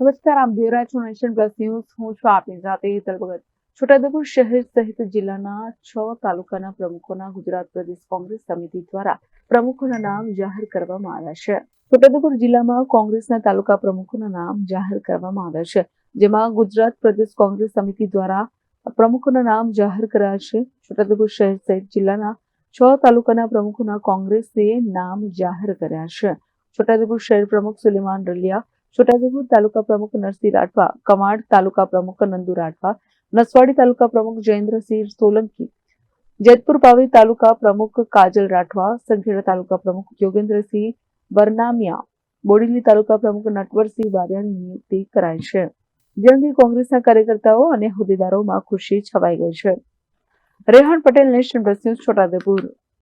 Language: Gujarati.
નમસ્કાર, આપ જોઈ રહ્યા નેશન પ્લસ ન્યૂઝ. હું છું આપની સાથે હેતલ ભગત. છોટાઉદેપુર શહેર સહિત જિલ્લાના છ તાલુકાના પ્રમુખોના ગુજરાત પ્રદેશ કોંગ્રેસ સમિતિ દ્વારા પ્રમુખોના નામ જાહેર કરવામાં આવ્યા છે. છોટાઉદેપુર જિલ્લામાં કોંગ્રેસના તાલુકા પ્રમુખોના નામ જાહેર કરવામાં આવ્યા છે. જેમાં ગુજરાત પ્રદેશ કોંગ્રેસ સમિતિ દ્વારા પ્રમુખોના નામ જાહેર કર્યા છે. છોટાઉદેપુર શહેર સહિત જિલ્લાના છ તાલુકાના પ્રમુખોના કોંગ્રેસે નામ જાહેર કર્યા છે. છોટાઉદેપુર શહેર પ્રમુખ સુલેમાન રલિયા છોટાઉદેપુર તાલુકા પ્રમુખ નરસિંહ રાઠવા, કમાડ તાલુકા પ્રમુખ નંદુ રાઠવા, નસવાડી તાલુકા પ્રમુખ જયેન્દ્રસિંહ સોલંકી, જેતપુર પાવી તાલુકા પ્રમુખ કાજલ રાઠવા, સંખેડા તાલુકા પ્રમુખ યોગેન્દ્રસિંહ બરનામિયા, બોડીલી તાલુકા પ્રમુખ નટવરસિંહ બારિયાની નિયુક્તિ કરાઈ છે. જે અંગે કોંગ્રેસના કાર્યકર્તાઓ અને હોદ્દેદારોમાં ખુશી છવાઈ ગઈ છે. Rehan Patel national plus news, Chhota Udepur.